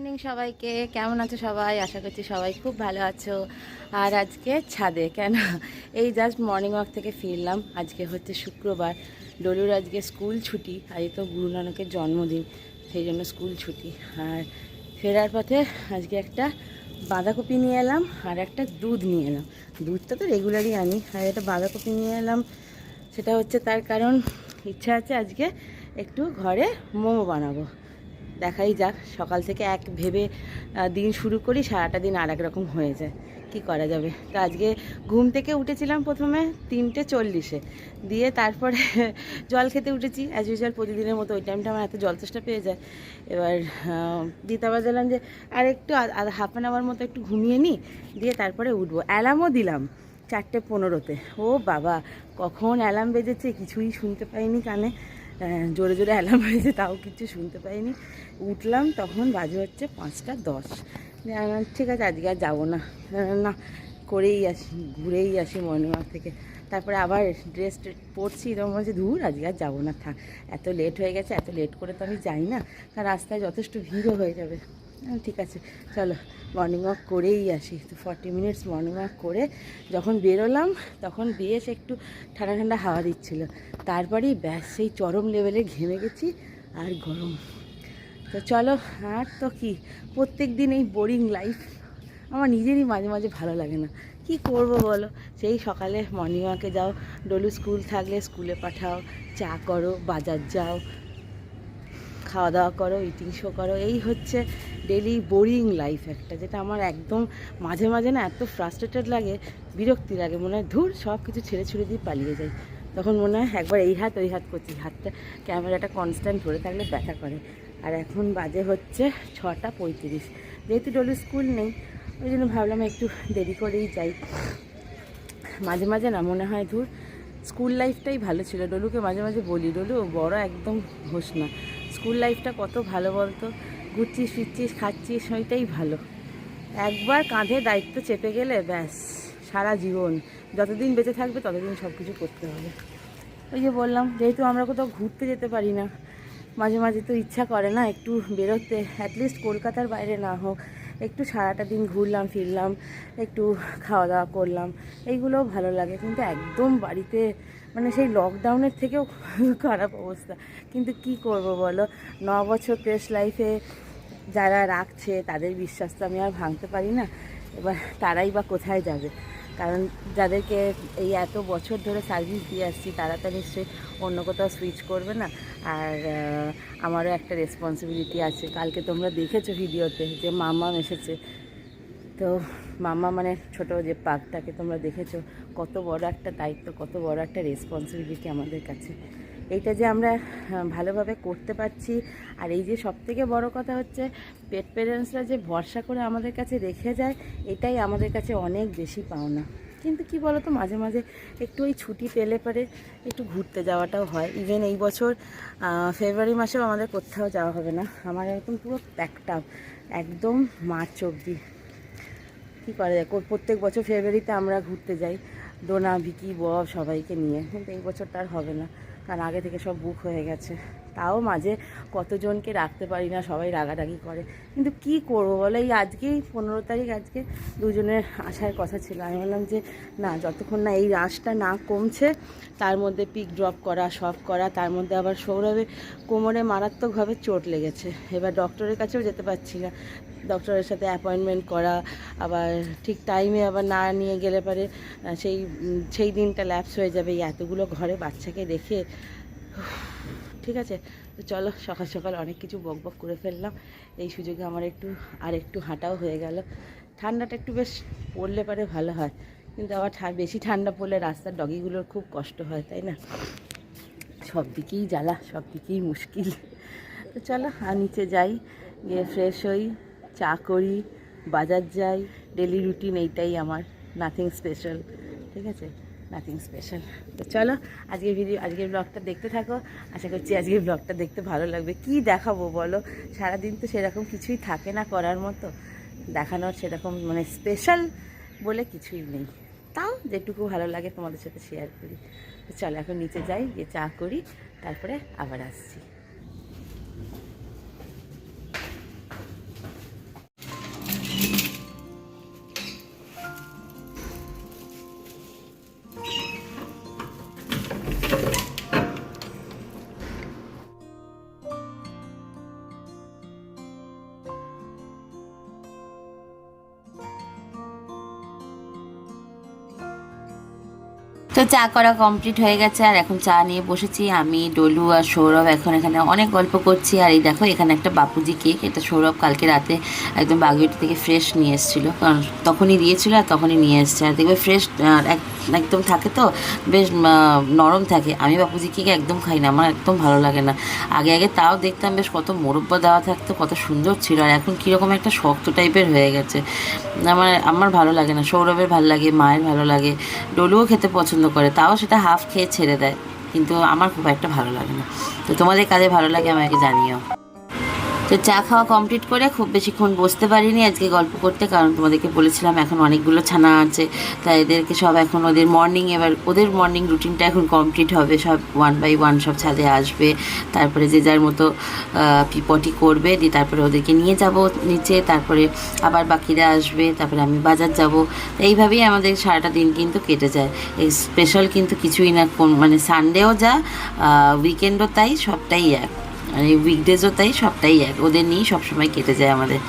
Morning সবাইকে। কেমন আছো সবাই? আশা করছি সবাই খুব ভালো আছো। আর আজকে ছাদে, কেন? এই জাস্ট মর্নিং ওয়াক থেকে ফিরলাম। আজকে হচ্ছে শুক্রবার। ডলুর আজকে স্কুল ছুটি। আজ তো গুরু নানকের জন্মদিন, সেই জন্য স্কুল ছুটি। আর ফেরার পথে আজকে একটা বাঁধাকপি নিয়ে এলাম আর একটা দুধ নিয়ে এলাম। দুধটা তো রেগুলারই আনি, আর একটা বাঁধাকপি নিয়ে এলাম। সেটা হচ্ছে তার কারণ ইচ্ছা আছে আজকে একটু ঘরে মোমো বানাবো। দেখাই যাক, সকাল থেকে এক ভেবে দিন শুরু করি, সারাটা দিন আর রকম হয়ে যায়। কি করা যাবে? তো আজকে ঘুম থেকে উঠেছিলাম প্রথমে তিনটে চল্লিশে। দিয়ে তারপরে জল খেতে উঠেছি। অ্যাজ ইউজুয়াল প্রতিদিনের মতো ওই টাইমটা আমার এত জল চেষ্টা পেয়ে যায়। এবার দিতে বাজালাম যে, আর একটু হাফ অ্যান আওয়ার মতো একটু ঘুমিয়ে নিই দিয়ে তারপরে উঠবো। অ্যালার্মও দিলাম চারটে পনেরোতে। ও বাবা, কখন অ্যালার্ম বেজেছে কিছুই শুনতে পাইনি কানে। জোরে জোরে অ্যালার্ম হয়েছে তাও কিছু শুনতে পাইনি। উঠলাম, তখন বাজে হচ্ছে পাঁচটা দশ। ঠিক আছে, আজকে আর যাব না। না করেই আসি, ঘুরেই আসি মর্নিং ওয়াক থেকে। তারপরে আবার ড্রেস পরছি এরকম হচ্ছে ধুর, আজকে আর যাব না, থাক। এত লেট হয়ে গেছে, এত লেট করে তো আমি যাই না। কারণ রাস্তায় যথেষ্ট ভিড়ও হয়ে যাবে। ঠিক আছে। চলো মর্নিং ওয়াক করেই আসি। তো ফর্টি মিনিটস মর্নিং ওয়াক করে যখন বেরোলাম, তখন বেশ একটু ঠান্ডা ঠান্ডা হাওয়া দিচ্ছিল। তারপরেই ব্যাস, সেই চরম লেভেলে ঘেমে গেছি আর গরম। তো চলো, আর তো কি? প্রত্যেক দিন এই বোরিং লাইফ আমার নিজেরই মাঝে মাঝে ভালো লাগে না। কি করব বলো? সেই সকালে মর্নিং ওয়াকে যাও, ডলু স্কুল থাকলে স্কুলে পাঠাও, চা করো, বাজার যাও, খাওয়া দাওয়া করো ইটিং শো করো, এই হচ্ছে ডেলি বোরিং লাইফ একটা, যেটা আমার একদম মাঝে মাঝে না এত ফ্রাস্ট্রেটেড লাগে, বিরক্তি লাগে। মনে হয় ধুর সব কিছু ছেড়ে ছুড়ে দিয়ে পালিয়ে যাই। তখন মনে হয় একবার এই হাত, ওই হাত করছি। হাতটা ক্যামেরাটা কনস্ট্যান্ট ধরে থাকলে ব্যথা করে। আর এখন বাজে হচ্ছে ছটা পঁয়ত্রিশ। যেহেতু ডলু স্কুল নেই, ওই জন্য ভাবলাম একটু দেরি করেই যাই। মাঝে মাঝে না মনে হয় ধুর, স্কুল লাইফটাই ভালো ছিল। ডলুকে মাঝে মাঝে বলি, ডলু, বড় একদম না। স্কুল লাইফটা কত ভালো বলতো? ঘুরছিস ফিরছিস খাচ্ছিস সেইটাই ভালো। একবার কাঁধে দায়িত্ব চেপে গেলে ব্যাস, সারা জীবন। যতদিন বেঁচে থাকবে ততদিন সব কিছু করতে হবে। ওই যে বললাম, যেহেতু আমরা কোথাও ঘুরতে যেতে পারি না, মাঝে মাঝে তো ইচ্ছা করে না একটু বেরোতে অ্যাটলিস্ট কলকাতার বাইরে না হোক। একটু সারাটা দিন ঘুরলাম, ফিরলাম, একটু খাওয়া দাওয়া করলাম, এইগুলোও ভালো লাগে। কিন্তু একদম বাড়িতে মানে সেই লকডাউনের থেকেও খারাপ অবস্থা। কিন্তু কি করব বলো? ন বছর প্রেস লাইফে যারা রাখছে, তাদের বিশ্বাস তো আমি আর ভাঙতে পারি না। এবার তারাই বা কোথায় যাবে? কারণ যাদেরকে এই এত বছর ধরে সার্ভিস দিয়ে আসছি, তারা তো নিশ্চয়ই অন্য কোথাও সুইচ করবে না। আর আমারও একটা রেসপন্সিবিলিটি আছে। কালকে তোমরা দেখেছ ভিডিওতে যে মামাম এসেছে। তো মামা মানে ছোট যে পাকটাকে তোমরা দেখেছ, কত বড় একটা দায়িত্ব, কত বড় একটা রেসপন্সিবিলিটি আমাদের কাছে। এইটা যে আমরা ভালোভাবে করতে পারছি। আর এই যে সবথেকে বড় কথা হচ্ছে পেট পেরেন্টসরা যে ভরসা করে আমাদের কাছে রেখে যায়, এটাই আমাদের কাছে অনেক বেশি পাওনা। কিন্তু কি বলো তো মাঝে মাঝে একটু ওই ছুটি পেলে পরে একটু ঘুরতে যাওয়াটাও হয়। ইভেন এই বছর ফেব্রুয়ারি মাসেও আমাদের কোথাও যাওয়া হবে না। আমার একদম পুরো প্যাকটা একদম মার্চ অবধি। কী করা যায়? প্রত্যেক বছর ফেব্রুয়ারিতে আমরা ঘুরতে যাই। ডোনা ভিকি বব সবাইকে নিয়ে। কিন্তু এই বছরটা আর হবে না। কারণ আগে থেকে সব বুক হয়ে গেছে। তাও মাঝে কতজনকে রাখতে পারি না, সবাই রাগারাগি করে। কিন্তু কি করব বলো? এই আজকেই পনেরো তারিখ, আজকে দুজনের আসার কথা ছিল। আমি বললাম যে, না, যতক্ষণ না এই রাশটা না কমছে, তার মধ্যে পিক ড্রপ করা সব করা, তার মধ্যে আবার সৌরভে কোমরে মারাত্মকভাবে চোট লেগেছে। এবার ডক্টরের কাছেও যেতে পারছি না। ডক্টরের সাথে অ্যাপয়েন্টমেন্ট করা, আবার ঠিক টাইমে আবার না নিয়ে গেলে পারে সেই সেই দিনটা ল্যাপস হয়ে যাবে, এই এতগুলো ঘরে বাচ্চাকে রেখে ঠিক আছে, তো চলো, সকাল সকাল অনেক কিছু বক বক করে ফেললাম, এই সুযোগে আমার একটু, আর একটু হাঁটাও হয়ে গেল। ঠান্ডাটা একটু বেশ পড়লে পারে ভালো হয়, কিন্তু আবার বেশি ঠান্ডা পড়লে রাস্তার ডগিগুলোর খুব কষ্ট হয়, তাই না? সব দিকেই জ্বালা, সব দিকেই মুশকিল। তো চলো, আর নিচে যাই, গিয়ে ফ্রেশ হই। চা করি, বাজার যাই ডেলি রুটিন এইটাই আমার। নাথিং স্পেশাল ঠিক আছে? নাথিং স্পেশাল তো চলো, আজকের ভিডিও আজকের ব্লগটা দেখতে থাকো। আশা করছি আজকের ব্লগটা দেখতে ভালো লাগবে। কি দেখাবো বলো? সারাদিন তো সেরকম কিছুই থাকে না করার মতো। দেখানোর সেরকম মানে স্পেশাল বলে কিছুই নেই। তাও যেটুকু ভালো লাগে তোমাদের সাথে শেয়ার করি। তো চলো, এখন নিচে যাই, গিয়ে চা করি, তারপরে আবার আসছি। তো চা করা কমপ্লিট হয়ে গেছে, আর এখন চা নিয়ে বসেছি আমি, ডলু আর সৌরভ। এখন এখানে অনেক গল্প করছি, আর এই দেখো এখানে একটা বাপুজি কেক এটা সৌরভ কালকে রাতে একদম বাগুইটি থেকে ফ্রেশ নিয়ে এসেছিল। কারণ তখনই দিয়েছিলো আর তখনই নিয়ে এসছে। আর দেখবে ফ্রেশ একদম থাকে তো? বেশ নরম থাকে। আমি বাপুজি কেক একদম খাই না, আমার একদম ভালো লাগে না। আগে আগে তাও দেখতাম, বেশ কত মোরব্বা দেওয়া থাকতো, কত সুন্দর ছিল। আর এখন কীরকম একটা শক্ত টাইপের হয়ে গেছে। আমার আমার ভালো লাগে না, সৌরভের ভালো লাগে, মায়ের ভালো লাগে, ডলুও খেতে পছন্দ করে, তাও সেটা হাফ খেয়ে ছেড়ে দেয়। কিন্তু আমার খুব একটা ভালো লাগে না। তো তোমাদের কাজে ভালো লাগে আমাকে জানিও। তো চা খাওয়া কমপ্লিট করে খুব বেশিক্ষণ বসতে পারিনি আজকে গল্প করতে, কারণ তোমাদেরকে বলেছিলাম এখন অনেকগুলো ছানা আছে, তাই এদেরকে সব এখন ওদের মর্নিং এবার, ওদের মর্নিং রুটিনটা এখন কমপ্লিট হবে, সব ওয়ান বাই ওয়ান সব ছাদে আসবে, তারপরে যে যার মতো পিপটি করবে, দিয়ে তারপরে ওদেরকে নিয়ে যাব নিচে, তারপরে আবার বাকিরা আসবে, তারপরে আমি বাজার যাব এইভাবেই আমাদের সারাটা দিন কিন্তু কেটে যায়। এই স্পেশাল কিন্তু কিছুই না, কোন মানে সানডেও যা উইকেন্ডও তাই, সবটাই এক। মানে উইকডেজও তাই এক ওদের নিয়েই সবসময় কেটে যায় আমাদের।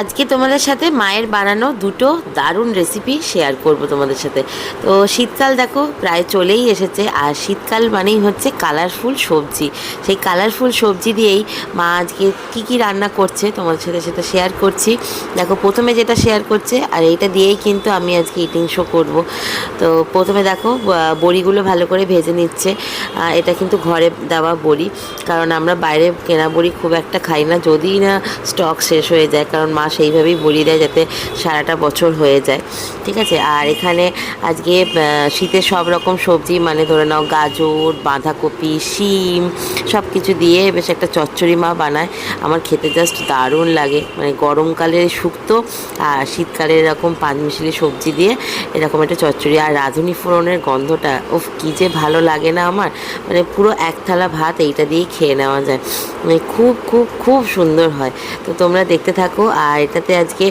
আজকে তোমাদের সাথে মায়ের বানানো দুটো দারুণ রেসিপি শেয়ার করব তোমাদের সাথে। তো শীতকাল দেখো, প্রায় চলেই এসেছে। আর শীতকাল মানেই হচ্ছে কালারফুল সবজি। সেই কালারফুল সবজি দিয়েই মা আজকে কী কী রান্না করছে তোমাদের সাথে সেটা শেয়ার করছি। দেখো, প্রথমে যেটা শেয়ার করছে, আর এইটা দিয়েই কিন্তু আমি আজকে ইটিং শো করব। তো প্রথমে দেখো বড়িগুলো ভালো করে ভেজে নিচ্ছে। এটা কিন্তু ঘরে দেওয়া বড়ি। কারণ আমরা বাইরে কেনা বড়ি খুব একটা খাই না। যদি না স্টক শেষ হয়ে যায়, কারণ মা সেইভাবেই বলি দেয় যাতে সারাটা বছর হয়ে যায়। ঠিক আছে? আর এখানে আজকে শীতের সব রকম সবজি মানে ধরে নাও গাজর, বাঁধাকপি, শিম সব কিছু দিয়ে বেশ একটা চচ্চড়ি মা বানায়। আমার খেতে জাস্ট দারুণ লাগে। মানে গরমকালের শুক্তো আর শীতকালে এরকম পাঁচমিশালি সবজি দিয়ে এরকম একটা চচ্চড়ি। আর রাঁধুনি ফোড়নের গন্ধটা, উফ, কী যে ভালো লাগে না আমার। মানে পুরো এক থালা ভাত এইটা দিয়েই খেয়ে নেওয়া যায়। মানে খুব খুব খুব সুন্দর হয়। তো তোমরা দেখতে থাকো আর এটাতে আজকে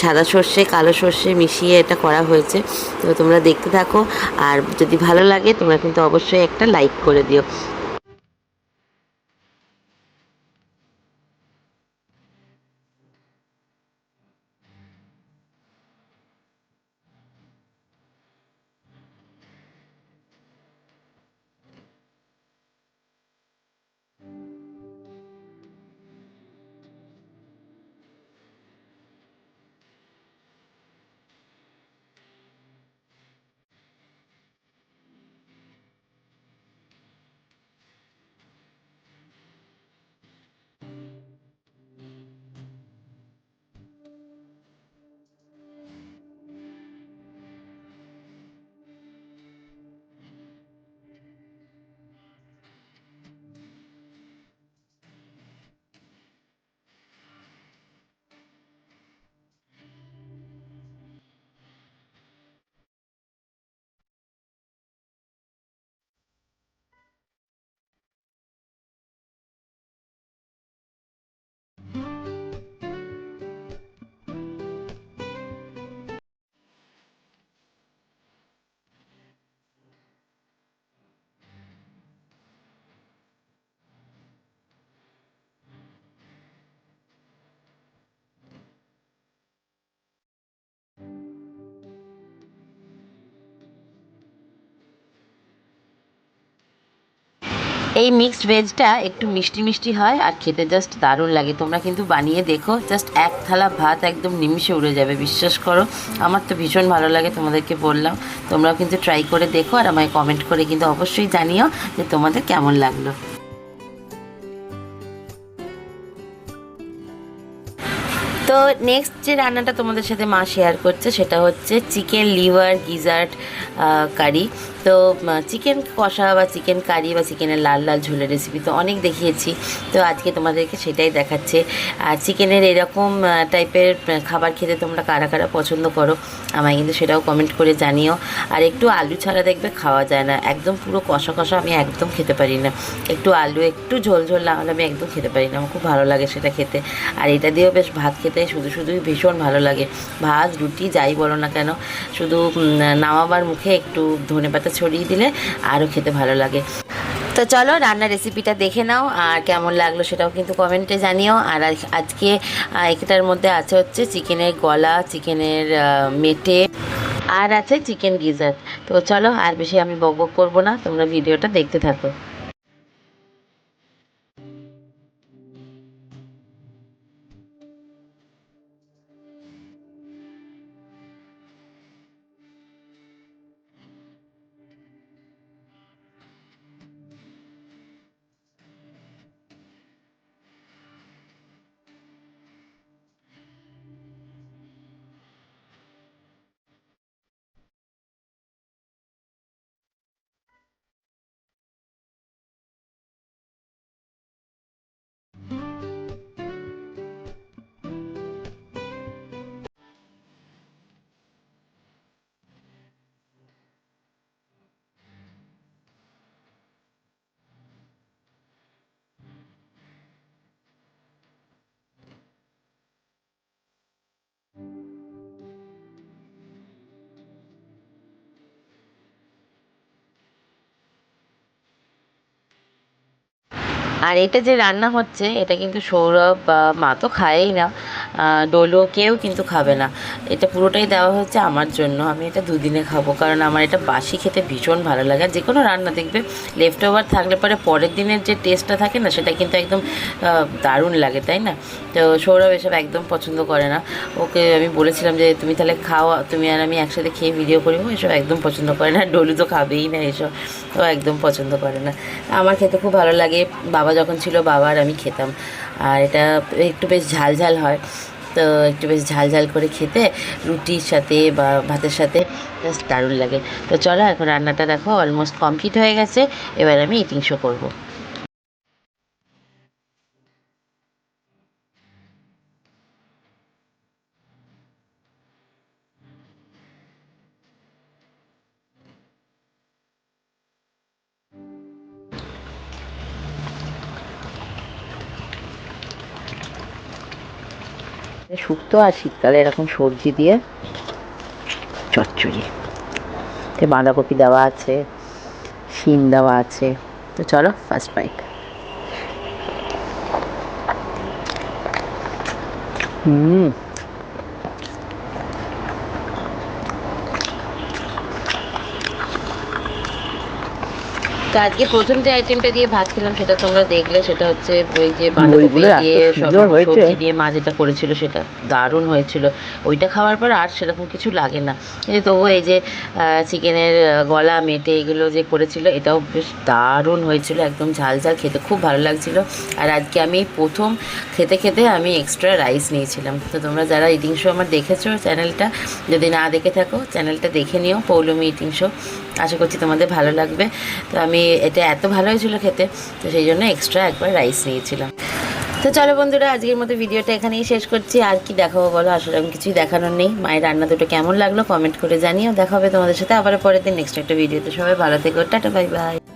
সাদা সর্ষে, কালো সর্ষে মিশিয়ে এটা করা হয়েছে। তো তোমরা দেখতে থাকো। আর যদি ভালো লাগে, তোমরা কিন্তু অবশ্যই একটা লাইক করে দিও। এই মিক্সড ভেজটা একটু মিষ্টি মিষ্টি হয় আর খেতে জাস্ট দারুণ লাগে। তোমরা কিন্তু বানিয়ে দেখো জাস্ট এক থালা ভাত একদম নিমিষে উড়ে যাবে, বিশ্বাস করো। আমার তো ভীষণ ভালো লাগে তোমাদেরকে বললাম। তোমরাও কিন্তু ট্রাই করে দেখো আর আমায় কমেন্ট করে কিন্তু অবশ্যই জানিও যে তোমাদের কেমন লাগল। তো নেক্সট যে রান্নাটা তোমাদের সাথে মা শেয়ার করছে সেটা হচ্ছে চিকেন লিভার গিজার্ট কারি তো চিকেন কষা বা চিকেন কারি বা চিকেনের লাল লাল ঝোলের রেসিপি তো অনেক দেখিয়েছি। তো আজকে তোমাদেরকে সেটাই দেখাচ্ছে। আর চিকেনের এরকম টাইপের খাবার খেতে তোমরা কারা কারা পছন্দ করো, আমায় কিন্তু সেটাও কমেন্ট করে জানিও। আর একটু আলু ছাড়া দেখবে খাওয়া যায় না। একদম পুরো কষা কষা আমি একদম খেতে পারি না। একটু আলু, একটু ঝোল ঝোল না হলে আমি একদম খেতে পারি না। আমার খুব ভালো লাগে সেটা খেতে। আর এটা দিয়েও বেশ ভাত খেতে শুধু শুধুই ভীষণ ভালো লাগে। ভাত, রুটি, যাই বলো না কেন, শুধু নামাবার মুখে একটু ধনে পাতা ছড়িয়ে দিলে আরও খেতে ভালো লাগে। তো চলো রান্নার রেসিপিটা দেখে নাও আর কেমন লাগল সেটাও কিন্তু কমেন্টে জানিও। আর আজকে একটার মধ্যে আছে হচ্ছে চিকেনের গলা, চিকেনের মেটে আর আছে চিকেন গিজার তো চলো আর বেশি আমি বক বক করব না, তোমরা ভিডিওটা দেখতে থাকো। আর এটা যে রান্না হচ্ছে, এটা কিন্তু সৌরভ বা মা তো খায়ই না। ডোলো কেউ কিন্তু খাবে না। এটা পুরোটাই দেওয়া হচ্ছে আমার জন্য। আমি এটা দুদিনে খাব। কারণ আমার এটা বাসি খেতে ভীষণ ভালো লাগে। আর যে কোনো রান্না দেখবে লেফট ওভার থাকলে পরে পরের দিনের যে টেস্টটা থাকে না, সেটা কিন্তু একদম দারুণ লাগে, তাই না? তো সৌরভ এসব একদম পছন্দ করে না। ওকে আমি বলেছিলাম যে, তুমি তাহলে খাও, তুমি আর আমি একসাথে খেয়ে ভিডিও করি ও এসব একদম পছন্দ করে না। ডলু তো খাবেই না এসব। ও একদম পছন্দ করে না। আমার খেতে খুব ভালো লাগে। বাবা যখন ছিল, বাবার আমি খেতাম। আর এটা একটু বেশ ঝাল ঝাল হয়। তো একটু বেশ ঝাল ঝাল করে খেতে, রুটির সাথে বা ভাতের সাথে জাস্ট দারুণ লাগে। তো চলো, এখন রান্নাটা দেখো অলমোস্ট কমপ্লিট হয়ে গেছে। এবার আমি ইটিং শো করব। শুক্তো আর শীতকালে এরকম সবজি দিয়ে চচ্চড়ি। বাঁধাকপি দেওয়া আছে, শিম দেওয়া আছে। তো চলো ফার্স্ট বাইক হুম। তো আজকে প্রথম যে আইটেমটা দিয়ে ভাত খেলাম সেটা তোমরা দেখলে সেটা হচ্ছে ওই যে বাঁধাকপি দিয়ে সব সবজি দিয়ে মা যেটা করেছিল সেটা দারুণ হয়েছিল। ওইটা খাওয়ার পর আর সেরকম কিছু লাগে না। কিন্তু তবুও এই যে চিকেনের গলা মেটে এগুলো যে করেছিল এটাও বেশ দারুণ হয়েছিল একদম ঝাল ঝাল খেতে খুব ভালো লাগছিল। আর আজকে আমি প্রথম খেতে খেতে আমি এক্সট্রা রাইস নিয়েছিলাম। তো তোমরা যারা ইটিং শো আমার দেখেছ চ্যানেলটা যদি না দেখে থাকো চ্যানেলটা দেখে নিও পৌলমি ইটিং শো আশা করছি তোমাদের ভালো লাগবে। তো আমি, এটা এত ভালো হয়েছিল খেতে, তো সেই জন্য এক্সট্রা একবার রাইস নিয়েছিলাম। তো চলো বন্ধুরা, আজকের মতো ভিডিওটা এখানেই শেষ করছি। আর কি দেখাবো বলো? আসলে আমি কিছুই দেখানোর নেই। মায়ের রান্না দুটো কেমন লাগল কমেন্ট করে জানিও। দেখা হবে তোমাদের সাথে আবার পরের দিন নেক্সট একটা ভিডিওতে। সবাই ভালো থেকো। Tata bye bye